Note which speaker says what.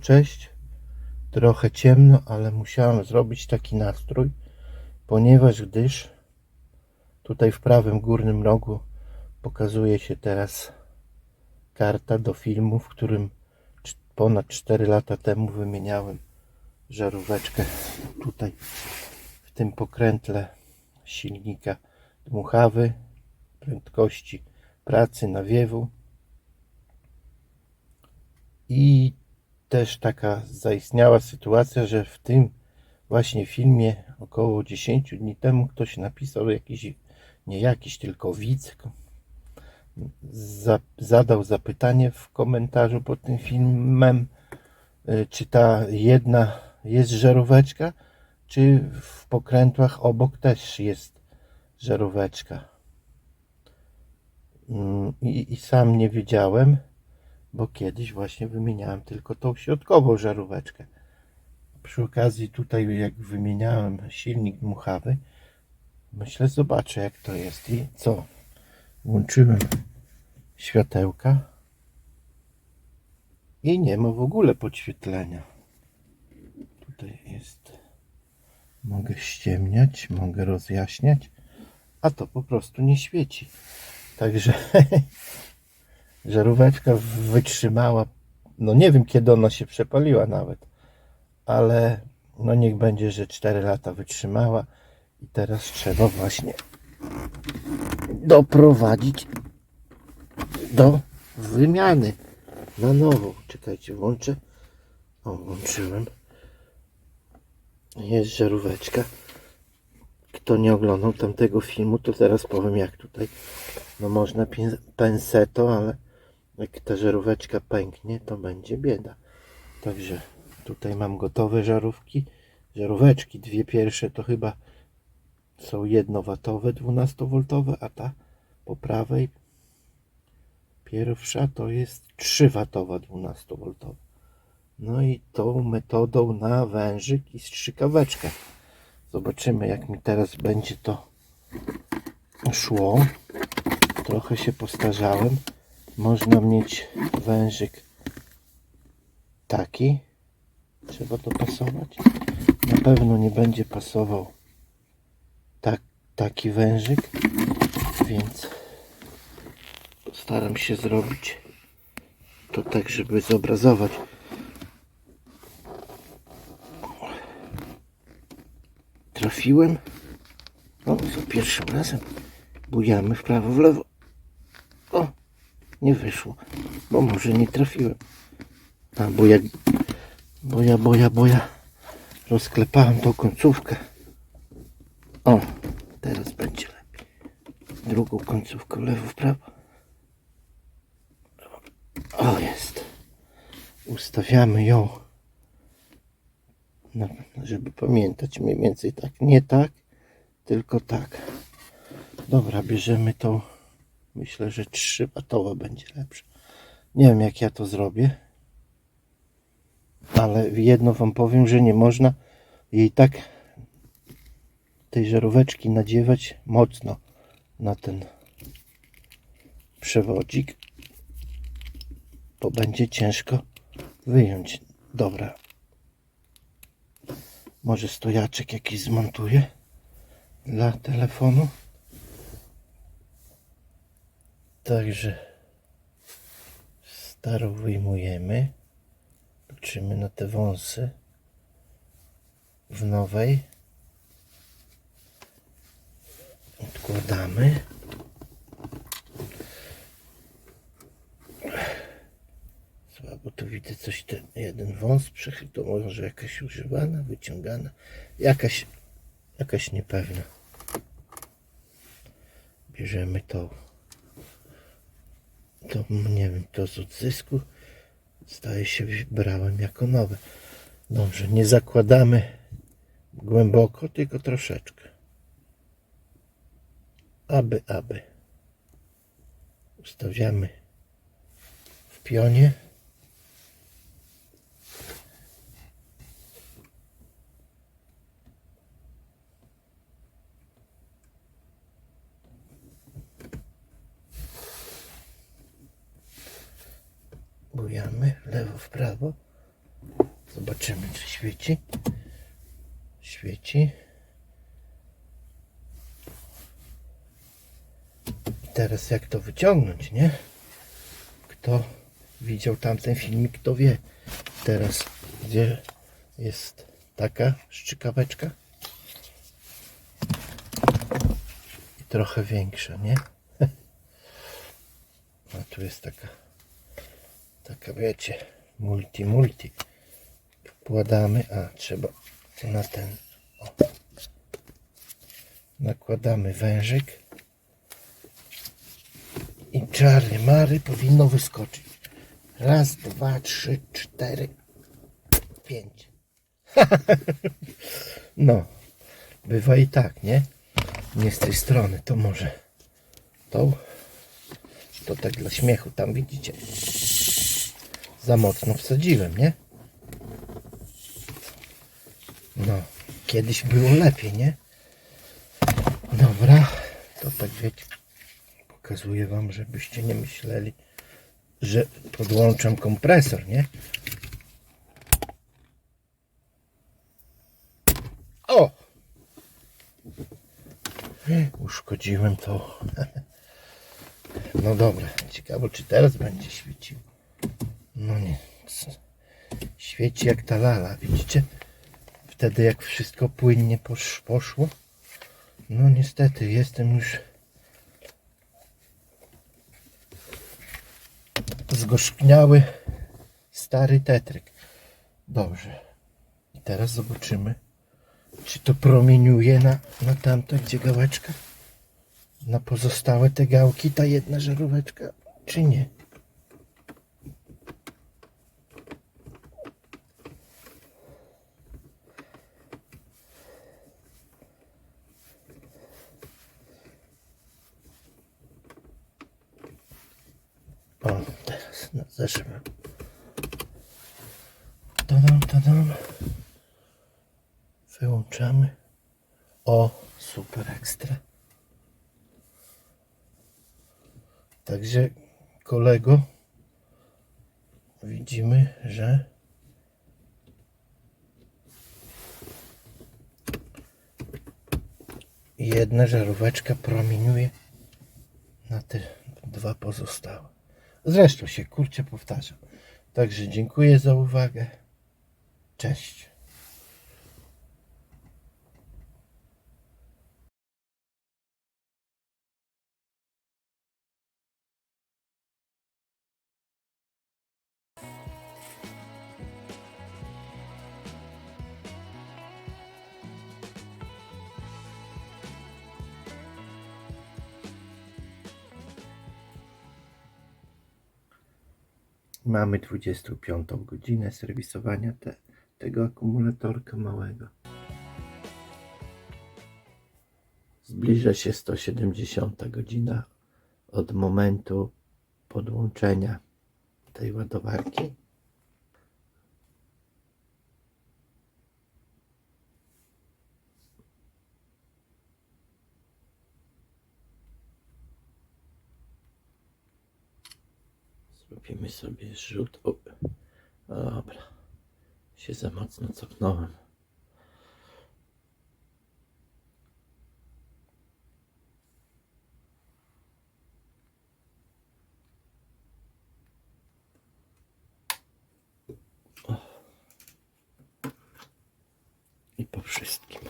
Speaker 1: Cześć. Trochę ciemno, ale musiałem zrobić taki nastrój, ponieważ gdyż tutaj w prawym górnym rogu pokazuje się teraz karta do filmu, w którym ponad 4 lata temu wymieniałem żaróweczkę tutaj w tym pokrętle silnika dmuchawy prędkości pracy nawiewu i też taka zaistniała sytuacja, że w tym właśnie filmie około 10 dni temu ktoś napisał jakiś, nie jakiś, tylko widz, za, zadał zapytanie w komentarzu pod tym filmem, y, czy ta jedna jest żaróweczka, czy w pokrętłach obok też jest żaróweczka. Mm, I, I sam nie wiedziałem, bo kiedyś właśnie wymieniałem tylko tą środkową żaróweczkę. Przy okazji tutaj jak wymieniałem silnik dmuchawy, myślę zobaczę jak to jest i co? Włączyłem światełka i nie ma w ogóle podświetlenia. Tutaj jest mogę ściemniać, mogę rozjaśniać, a to po prostu nie świeci. Także żaróweczka wytrzymała. No nie wiem kiedy ona się przepaliła nawet, ale no niech będzie, że 4 lata wytrzymała i teraz trzeba właśnie doprowadzić do wymiany na nowo. Czekajcie, włączę. O, włączyłem. Jest żaróweczka. Kto nie oglądał tamtego filmu, to teraz powiem jak tutaj. No można penseto, ale jak ta żaróweczka pęknie, to będzie bieda. Także tutaj mam gotowe żarówki. Żaróweczki, dwie pierwsze to chyba są jednowatowe, 12V, a ta po prawej pierwsza to jest 3W 12V. No i tą metodą na wężyk i strzykaweczkę. Zobaczymy jak mi teraz będzie to szło. Trochę się postarzałem. Można mieć wężyk taki. Trzeba dopasować. Na pewno nie będzie pasował tak, taki wężyk, więc postaram się zrobić to tak, żeby zobrazować. Trafiłem. O, za pierwszym razem bujamy w prawo, w lewo. O, nie wyszło, bo może nie trafiłem. A, bo ja, bo ja, bo ja, bo ja rozklepałem tą końcówkę. O, teraz będzie lepiej. Drugą końcówkę lewo, w prawo. O, jest. Ustawiamy ją, na, żeby pamiętać mniej więcej tak. Nie tak, tylko tak. Dobra, bierzemy tą. Myślę, że 3 watowa będzie lepsze. Nie wiem, jak ja to zrobię. Ale jedno wam powiem, że nie można jej tak tej żaróweczki nadziewać mocno na ten przewodzik, bo będzie ciężko wyjąć. Dobra. Może stojaczek jakiś zmontuję dla telefonu. Także starą wyjmujemy. Patrzymy na te wąsy w nowej. Odkładamy. Słabo tu widzę coś, ten jeden wąs przechył, to może jakaś używana, wyciągana, jakaś, jakaś niepewna. Bierzemy to, to nie wiem, to z odzysku zdaje się brałem jako nowe. Dobrze, nie zakładamy głęboko, tylko troszeczkę aby, aby. Ustawiamy w pionie. Bujamy lewo w prawo. Zobaczymy, czy świeci. Świeci. I teraz jak to wyciągnąć, nie? Kto widział tamten filmik, kto wie teraz, gdzie jest taka szczykaweczka. I trochę większa, nie? A tu jest taka, taka wiecie, multi, multi. Wkładamy, a trzeba na ten, o. Nakładamy wężyk i czarny mary powinno wyskoczyć. Raz, dwa, trzy, cztery, pięć. no, bywa i tak, nie? Nie z tej strony, to może tą. To tak dla śmiechu, tam widzicie. Za mocno wsadziłem, nie? No, kiedyś było lepiej, nie? Dobra, to tak wiecie, pokazuję wam, żebyście nie myśleli, że podłączam kompresor, nie? O! Uszkodziłem to. No dobra, ciekawe czy teraz będzie świecił. No nie, świeci jak ta lala, widzicie? Wtedy jak wszystko płynnie posz, poszło. No niestety, jestem już zgorzkniały stary tetryk. Dobrze. I teraz zobaczymy, czy to promieniuje na, na tamto, gdzie gałeczka? Na pozostałe te gałki, ta jedna żaróweczka, czy nie? O, teraz na zeszłym. Tadam, tadam. Wyłączamy. O, super ekstra. Także kolego widzimy, że jedna żaróweczka promieniuje na te dwa pozostałe. Zresztą się kurczę powtarzam. Także dziękuję za uwagę. Cześć. Mamy 25 godzinę serwisowania te, tego akumulatorka małego. Zbliża się 170 godzina od momentu podłączenia tej ładowarki. Zrobimy sobie rzut. O, dobra. Się za mocno cofnąłem. I po wszystkim.